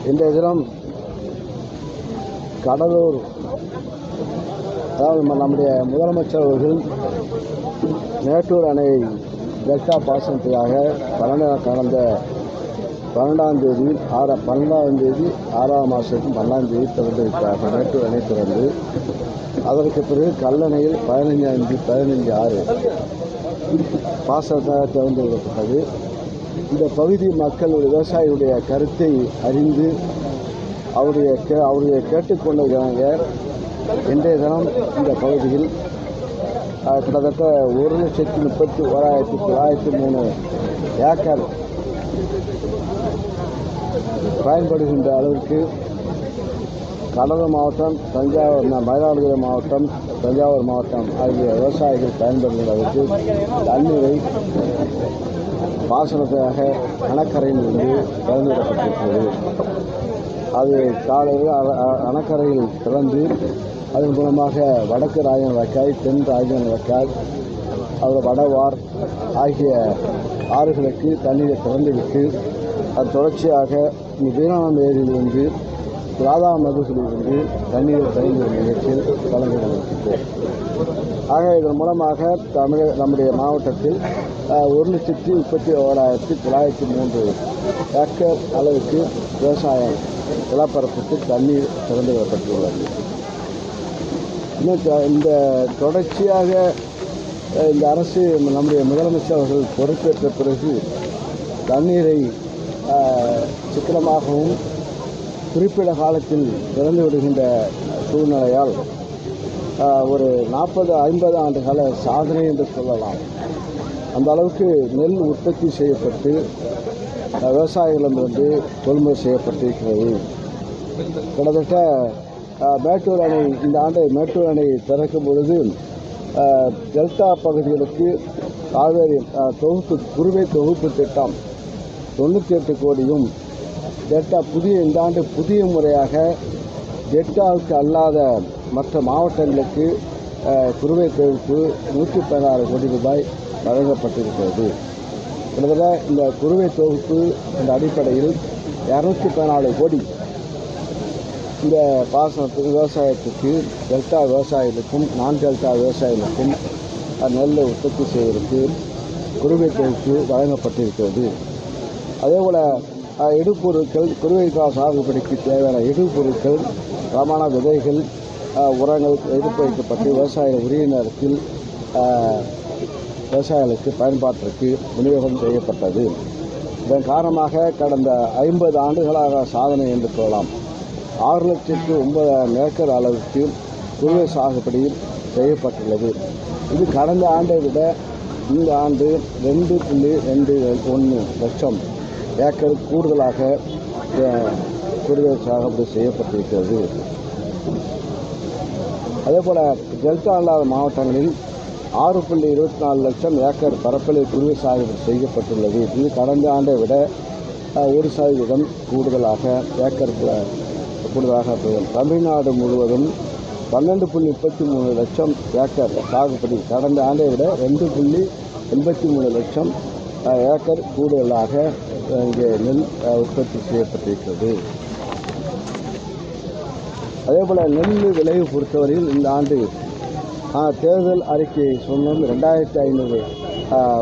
இன்றைய தினம் கடலூர் அதாவது நம்முடைய முதலமைச்சர் அவர்கள் மேட்டூர் அணை டெல்டா பாசனத்துக்காக பன்னெண்டு கடந்த பன்னெண்டாம் தேதி ஆறா பன்னெண்டாம் தேதி ஆறாம் மாதத்துக்கு பன்னெண்டாம் தேதி திறந்து வைத்தார்கள் மேட்டூர் அணை திறந்து. அதற்கு பிறகு கல்லணையில் பதினஞ்சாம் அஞ்சு பதினஞ்சு ஆறு பாசனத்தை திறந்து வைக்கப்பட்டது இந்த பகுதி மக்கள் விவசாயியுடைய கருத்தை அறிந்து அவருடைய கே அவருடைய கேட்டுக்கொண்டிருக்கிறாங்க இன்றைய தினம் இந்த பகுதியில் கிட்டத்தட்ட ஒரு லட்சத்தி முப்பத்தி ஓராயிரத்தி தொள்ளாயிரத்தி மூணு ஏக்கர் பயன்படுகின்ற அளவிற்கு கடலூர் மாவட்டம் தஞ்சாவூர் மயிலாடுதுறை மாவட்டம் தஞ்சாவூர் மாவட்டம் ஆகிய விவசாயிகள் பயன்படுகின்ற தண்ணீரை பாசனத்துக்காக அணக்கரையில் இருந்து திறந்துவிடப்பட்டிருக்கிறது. அது காலையில் அணக்கரையில் திறந்து அதன் மூலமாக வடக்கு ராஜன் வக்காய் தென் ராஜன் வக்காய் அப்புறம் வடவார் ஆகிய ஆறுகளுக்கு தண்ணீரை திறந்துவிட்டு அது தொடர்ச்சியாக இங்கு வீராணம் ஏரியிலிருந்து ராதா மதுகளிலிருந்து தண்ணீரை திறந்து நிகழ்ச்சியில் கலந்து கொண்டிருக்கிறோம் ஆக இதன் மூலமாக தமிழக நம்முடைய மாவட்டத்தில் ஒரு லட்சத்தி முப்பத்தி ஓராயிரத்தி தொள்ளாயிரத்தி மூன்று ஏக்கர் அளவுக்கு விவசாயம் நிலப்பரப்புக்கு தண்ணீர் திறந்து விடப்பட்டுள்ளது. இன்னும் இந்த தொடர்ச்சியாக இந்த அரசு நம்முடைய முதலமைச்சர் அவர்கள் பொறுப்பேற்ற பிறகு தண்ணீரை சிக்கனமாகவும் குறிப்பிட காலத்தில் இறந்து விடுகின்ற சூழ்நிலையால் ஒரு நாற்பது ஐம்பது ஆண்டு கால சாதனை என்று சொல்லலாம். அந்த அளவுக்கு நெல் உற்பத்தி செய்யப்பட்டு விவசாயிகளும் விவசாயிகளிடமிருந்து கொள்முதல் செய்யப்பட்டிருக்கிறது. கிட்டத்தட்ட மேட்டூர் அணை இந்த ஆண்டு மேட்டூர் அணை திறக்கும் பொழுது டெல்டா பகுதிகளுக்கு காவேரி தொகுப்பு குறுவை தொகுப்பு திட்டம் தொண்ணூற்றி எட்டு கோடியும் டெட்டா புதிய இந்த ஆண்டு புதிய முறையாக டெட்டாவுக்கு அல்லாத மற்ற மாவட்டங்களுக்கு குறுவை தொகுப்பு நூற்றி பதினாறு கோடி ரூபாய் வழங்கப்பட்டிருக்கிறது. கிட்டத்தட்ட இந்த குறுவை தொகுப்பு என்ற அடிப்படையில் இரநூத்தி பதினாலு கோடி இந்த பாசனத்துக்கு விவசாயத்துக்கு டெல்டா விவசாயிகளுக்கும் நான் டெல்டா விவசாயிகளுக்கும் நெல்லை உற்பத்தி செய்வதற்கு குறுவை தொகுப்பு வழங்கப்பட்டிருக்கிறது. அதே போல் இடுபொருட்கள் குறுவைக்காய் சாகுபடிக்கு தேவையான இடுபொருட்கள் தரமான விதைகள் உரங்கள் எடுத்து வைக்கப்பட்டு விவசாய உரிய நேரத்தில் விவசாயிகளுக்கு பயன்பாட்டிற்கு விநியோகம் செய்யப்பட்டது. இதன் காரணமாக கடந்த ஐம்பது ஆண்டுகளாக சாதனை என்று சொல்லலாம். ஆறு லட்சத்து ஒன்பதாயிரம் ஏக்கர் அளவுக்கு குறுவை சாகுபடி செய்யப்பட்டுள்ளது. இது கடந்த ஆண்டை விட இந்த ஆண்டு ரெண்டு புள்ளி ரெண்டு ஒன்று லட்சம். ஏக்கர் கூடுதலாக கூடுதல் சாகுபடி செய்யப்பட்டிருக்கிறது. அதேபோல் டெல்டா அல்லாத மாவட்டங்களில் ஆறு புள்ளி இருபத்தி நாலு லட்சம் ஏக்கர் பரப்பளவு குறுவை சாகுபடி செய்யப்பட்டுள்ளது. இது கடந்த ஆண்டை விட ஒரு சதவீதம் கூடுதலாக ஏக்கர் கூடுதலாக தமிழ்நாடு முழுவதும் பன்னெண்டு புள்ளி முப்பத்தி மூணு லட்சம் ஏக்கர் சாகுபடி கடந்த ஆண்டை விட ரெண்டு புள்ளி எண்பத்தி மூணு லட்சம் ஏக்கர் கூடுதலாக இங்கே நெல் உற்பத்தி செய்யப்பட்டிருக்கிறது. அதே போல் நெல் விளைவு பொறுத்தவரையில் இந்த ஆண்டு தேர்தல் அறிக்கை சொன்னோம். ரெண்டாயிரத்தி ஐநூறு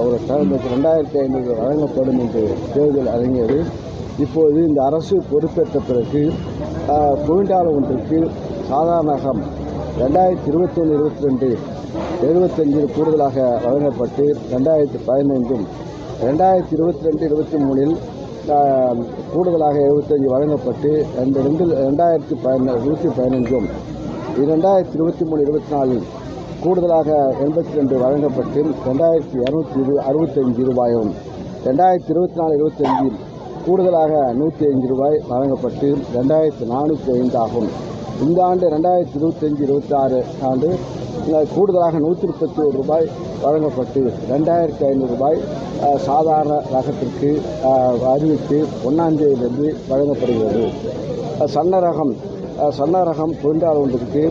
ஒரு டேர்முக்கு ரெண்டாயிரத்தி ஐநூறு வழங்கப்படும் என்று தேர்தல் அறிஞர் இப்போது இந்த அரசு பொறுப்பேற்ற பிறகு குவிண்டால் ஒன்றுக்கு சாதாரணகம் ரெண்டாயிரத்தி இருபத்தொன்று இருபத்தி ரெண்டு எழுபத்தஞ்சில் கூடுதலாக வழங்கப்பட்டு ரெண்டாயிரத்தி பதினைந்தும் ரெண்டாயிரத்தி இருபத்தி ரெண்டு இருபத்தி மூணில் கூடுதலாக எழுபத்தஞ்சு வழங்கப்பட்டு ரெண்டு ரெண்டு ரெண்டாயிரத்தி பதின நூற்றி பதினஞ்சும். இரண்டாயிரத்தி இருபத்தி மூணு இருபத்தி நாலில் கூடுதலாக எண்பத்தி ரெண்டு வழங்கப்பட்டு ரெண்டாயிரத்தி இரநூத்தி இரு அறுபத்தஞ்சு ரூபாயும். ரெண்டாயிரத்தி இருபத்தி நாலு இருபத்தஞ்சில் கூடுதலாக நூற்றி ஐந்து ரூபாய் வழங்கப்பட்டு ரெண்டாயிரத்தி நானூற்றி ஐந்து ஆகும். இந்த ஆண்டு ரெண்டாயிரத்தி இருபத்தஞ்சு இருபத்தி ஆறு ஆண்டு கூடுதலாக நூற்றி முப்பத்தி ஒரு ரூபாய் வழங்கப்பட்டு ரெண்டாயிரத்தி ஐநூறு ரூபாய் சாதாரண ரகத்திற்கு அறிவித்து ஒன்றாந்தேதியிலிருந்து வழங்கப்படுகிறது. சன்ன ரகம் சன்ன ரகம் குவிண்டால் ஒன்றுக்கு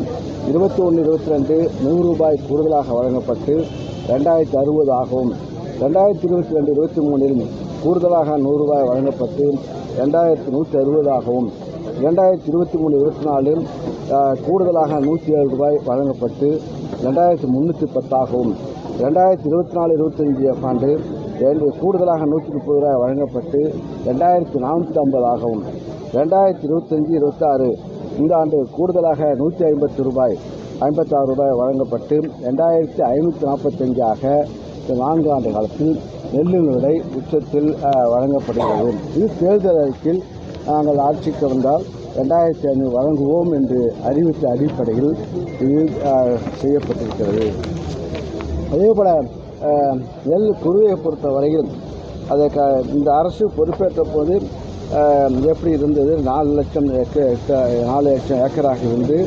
இருபத்தி ஒன்று இருபத்தி ரெண்டு நூறு ரூபாய் கூடுதலாக வழங்கப்பட்டு ரெண்டாயிரத்தி அறுபது ஆகும் ரெண்டாயிரத்தி இருபத்தி ரெண்டு இருபத்தி மூணில் கூடுதலாக நூறு ரூபாய் வழங்கப்பட்டு ரெண்டாயிரத்தி நூற்றி அறுபதாகவும் ரெண்டாயிரத்தி இருபத்தி மூணு இருபத்தி நாலில் கூடுதலாக நூற்றி ஏழு ரூபாய் வழங்கப்பட்டு ரெண்டாயிரத்தி முந்நூற்றி பத்தாகவும் ரெண்டாயிரத்தி இருபத்தி நாலு இருபத்தஞ்சு ஆண்டு ரெண்டு கூடுதலாக நூற்றி முப்பது ரூபாய் வழங்கப்பட்டு ரெண்டாயிரத்தி நானூற்றி ஐம்பதாகவும் ரெண்டாயிரத்தி இருபத்தஞ்சி இருபத்தாறு இந்த ஆண்டு கூடுதலாக நூற்றி ஐம்பத்து ரூபாய் ஐம்பத்தாறு ரூபாய் வழங்கப்பட்டு ரெண்டாயிரத்தி ஐநூற்றி நாற்பத்தஞ்சாக ஆக நான்கு ஆண்டு காலத்தில் நெல்லின் விலை உச்சத்தில் வழங்கப்படுகிறது. இது தேர்தல் அறிக்கையில் நாங்கள் ஆட்சிக்கு வந்தால் ரெண்டாயிரத்தி ஐநூறு வழங்குவோம் என்று அறிவித்த அடிப்படையில் இது செய்யப்பட்டிருக்கிறது. அதே போல் நெல் குருவையை பொறுத்த வரையில் அதை க இந்த அரசு பொறுப்பேற்ற போது எப்படி இருந்தது? நாலு லட்சம் ஏக்கர் நாலு லட்சம் ஏக்கராக இருந்து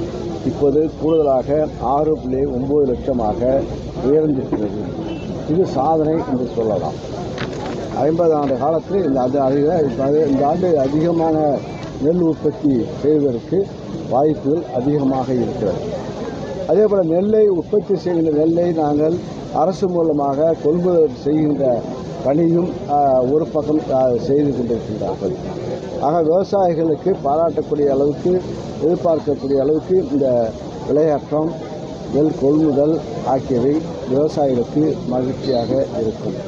இப்போது கூடுதலாக ஆறு புள்ளி ஒம்பது லட்சமாக உயர்ந்திருக்கிறது. இது சாதனை என்று சொல்லலாம். ஐம்பது ஆண்டு காலத்தில் இந்த அது அதிக இந்த ஆண்டு அதிகமான நெல் உற்பத்தி செய்வதற்கு வாய்ப்புகள் அதிகமாக இருக்கிறது. அதே போல் நெல்லை உற்பத்தி செய்கின்ற நெல்லை நாங்கள் அரசு மூலமாக கொள்முதல் செய்கின்ற பணியும் ஒரு பக்கம் செய்து கொண்டிருக்கின்றார்கள். ஆக விவசாயிகளுக்கு பாராட்டக்கூடிய அளவுக்கு எதிர்பார்க்கக்கூடிய அளவுக்கு இந்த விளையாட்டம் நெல் கொள்முதல் ஆகியவை விவசாயிகளுக்கு மகிழ்ச்சியாக இருக்கும்.